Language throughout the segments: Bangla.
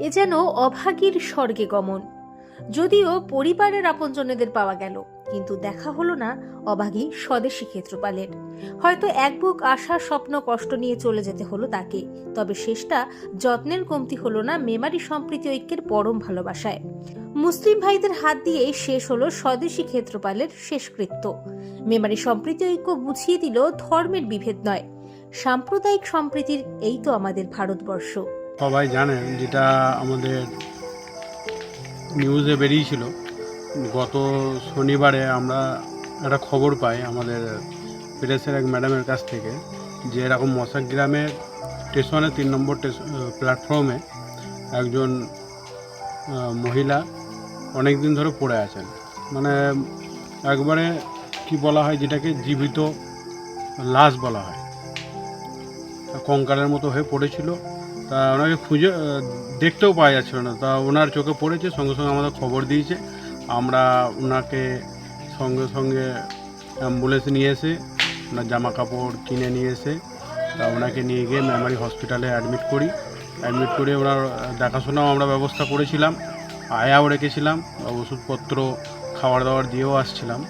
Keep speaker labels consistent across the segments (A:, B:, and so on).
A: এ যেন অভাগীর স্বর্গে গমন। যদিও পরিবারের আপনজনেদের পাওয়া গেল, কিন্তু দেখা হলো না অভাগী স্বদেশী ক্ষেত্রপালের। হয়তো এক বুক আশা, স্বপ্ন, কষ্ট নিয়ে চলে যেতে হলো তাকে, তবে শেষটা যত্নের কমতি হলো না মেমারি সম্প্রীতি ঐক্যের পরম ভালোবাসায়। মুসলিম ভাইদের হাত দিয়েই শেষ হলো স্বদেশী ক্ষেত্রপালের শেষকৃত্য। মেমারি সম্প্রীতি ঐক্য বুঝিয়ে দিল ধর্মের বিভেদ নয়। সাম্প্রদায়িক সম্প্রীতির এই তো আমাদের ভারতবর্ষ।
B: সবাই জানেন যেটা আমাদের নিউজে বেরিয়েছিল। গত শনিবারে আমরা একটা খবর পাই আমাদের প্রেসের এক ম্যাডামের কাছ থেকে যে এরকম মশাক গ্রামের স্টেশনে তিন নম্বর প্ল্যাটফর্মে একজন মহিলা অনেক দিন ধরে পড়ে আছেন। মানে একবারে কি বলা হয় যেটাকে জীবিত লাশ বলা হয়। কঙ্কালের মতো হয়ে পড়েছিল। তা ওনাকে খুঁজে দেখতেও পাওয়া যাচ্ছিল না। তা ওনার চোখে পড়েছে, সঙ্গে সঙ্গে আমাদের খবর দিয়েছে। আমরা ওনাকে সঙ্গে সঙ্গে অ্যাম্বুলেন্স নিয়ে এসে, ওনার জামা কাপড় কিনে নিয়ে এসে, তা ওনাকে নিয়ে গিয়ে মেমারি হসপিটালে অ্যাডমিট করি। অ্যাডমিট করে ওনার দেখাশোনাও আমরা ব্যবস্থা করেছিলাম, আয়াও রেখেছিলাম, ওষুধপত্র খাবার দাবার দিয়েও আসছিলাম।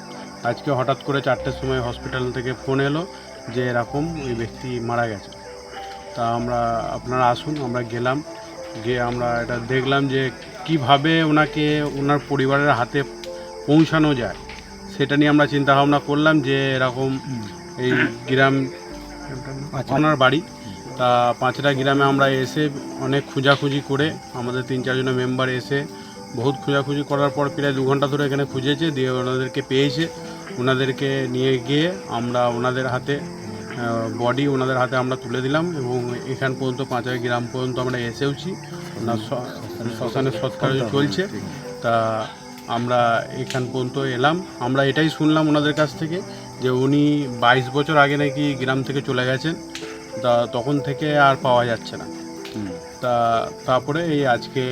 B: আজকে হঠাৎ করে চারটের সময় হসপিটাল থেকে ফোন এলো যে এরকম ওই ব্যক্তি মারা গেছে। তা আমরা, আপনারা আসুন, আমরা গেলাম। গিয়ে আমরা এটা দেখলাম যে কীভাবে ওনাকে, ওনার পরিবারের হাতে পৌঁছানো যায়। সেটা নিয়ে আমরা চিন্তা ভাবনা করলাম যে এরকম এই গ্রাম ওনার বাড়ি। তা পাঁচটা গ্রামে আমরা এসে অনেক খোঁজাখুঁজি করে, আমাদের তিন চারজনের মেম্বার এসে বহুত খোঁজাখুঁজি করার পর প্রায় দু ঘণ্টা ধরে এখানে খুঁজেছে, দিয়ে ওনাদেরকে পেয়েছে। ওনাদেরকে নিয়ে গিয়ে আমরা ওনাদের হাতে বডি ওনাদের হাতে আমরা তুলে দিলাম এবং এখান পর্যন্ত পাঁচাই গ্রাম পর্যন্ত আমরা এসেওছি। ওনার শ্মশানের সৎকার্য চলছে। তা আমরা এখান পর্যন্ত এলাম। আমরা এটাই শুনলাম ওনাদের কাছ থেকে যে উনি বাইশ বছর আগে নাকি গ্রাম থেকে চলে গেছেন। তা তখন থেকে আর পাওয়া যাচ্ছে না। তা তারপরে এই আজকে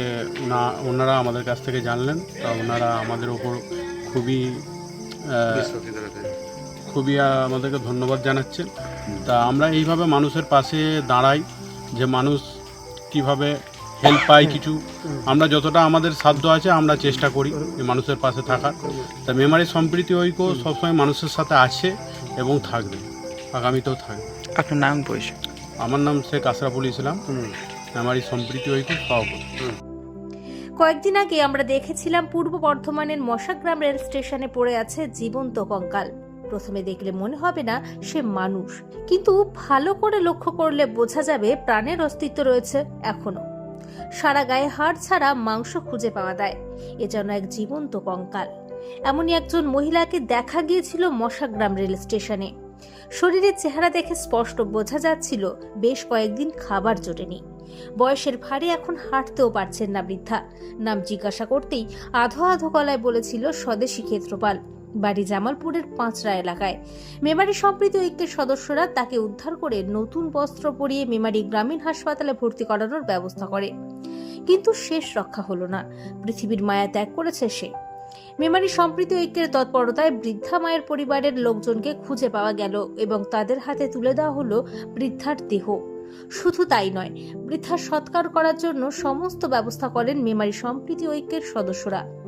B: ওনা ওনারা আমাদের কাছ থেকে জানলেন। তা ওনারা আমাদের ওপর খুবই খুবই আমাদেরকে ধন্যবাদ জানাচ্ছেন। তা আমরা এইভাবে মানুষের পাশে দাঁড়াই যে মানুষ কীভাবে হেল্প পায় কিছু। আমরা যতটা আমাদের সাধ্য আছে আমরা চেষ্টা করি মানুষের পাশে থাকার। তা মেমারি সম্প্রীতি ঐক্য সবসময় মানুষের সাথে আছে এবং থাকবে আগামীতেও থাকবে।
C: আপনার নাম পরিচয়?
B: আমার নাম শেখ আশরাফুল ইসলাম। মেমারি সম্প্রীতি ঐক্য সভাপতি
A: কয়েকদিন আগে আমরা দেখেছিলাম পূর্ব বর্ধমানের মশাগ্রাম রেল স্টেশনে পড়ে আছে জীবন্ত কঙ্কাল। প্রথমে দেখলে মনে হবে না সে মানুষ। কিন্তু ভালো করে লক্ষ্য করলে বোঝা যাবে প্রাণের অস্তিত্ব রয়েছে এখনও। সারা গায়ে হাড় ছাড়া মাংস খুঁজে পাওয়া যায়। এ যেন এক জীবন্ত কঙ্কাল। এমনই একজন মহিলাকে দেখা গিয়েছিল মশাগ্রাম রেল স্টেশনে। শরীরের চেহারা দেখে স্পষ্ট বোঝা যাচ্ছিল বেশ কয়েকদিন খাবার জোটেনি। বয়সের ভারে এখন হাঁটতেও পারছেন না বৃদ্ধা। নাম জিজ্ঞাসা করতেই আধো আধো গলায় বলেছিল স্বদেশী ক্ষেত্রপাল। বাড়ি জামালপুরের পাঁচরা এলাকায়। মেমারি সম্প্রীতি ঐক্যের সদস্যরা তাকে উদ্ধার করে নতুন বস্ত্র পরিয়ে মেমারি গ্রামীণ হাসপাতালে ভর্তি করানোর ব্যবস্থা করে। কিন্তু শেষ রক্ষা হলো না। পৃথিবীর মায়া ত্যাগ করেছে সে। মেমারি সম্প্রীতি ঐক্যের তৎপরতায় বৃদ্ধা মায়ের পরিবারের লোকজনকে খুঁজে পাওয়া গেল এবং তাদের হাতে তুলে দেওয়া হলো বৃদ্ধার দেহ। শুধু তাই নয়, বৃদ্ধার সৎকার করার জন্য সমস্ত ব্যবস্থা করেন মেমারি সম্প্রীতি ঐক্যের সদস্যরা।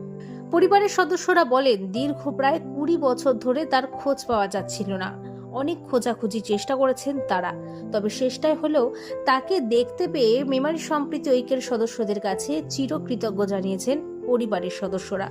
A: পরিবারের সদস্যরা বলেন, দীর্ঘ প্রায় কুড়ি বছর ধরে তার খোঁজ পাওয়া যাচ্ছিল না। অনেক খোঁজাখুঁজি চেষ্টা করেছেন তারা। তবে শেষটাই হলেও তাকে দেখতে পেয়ে মেমারি সম্প্রীতি ঐক্যের সদস্যদের কাছে চিরকৃতজ্ঞ জানিয়েছেন পরিবারের সদস্যরা।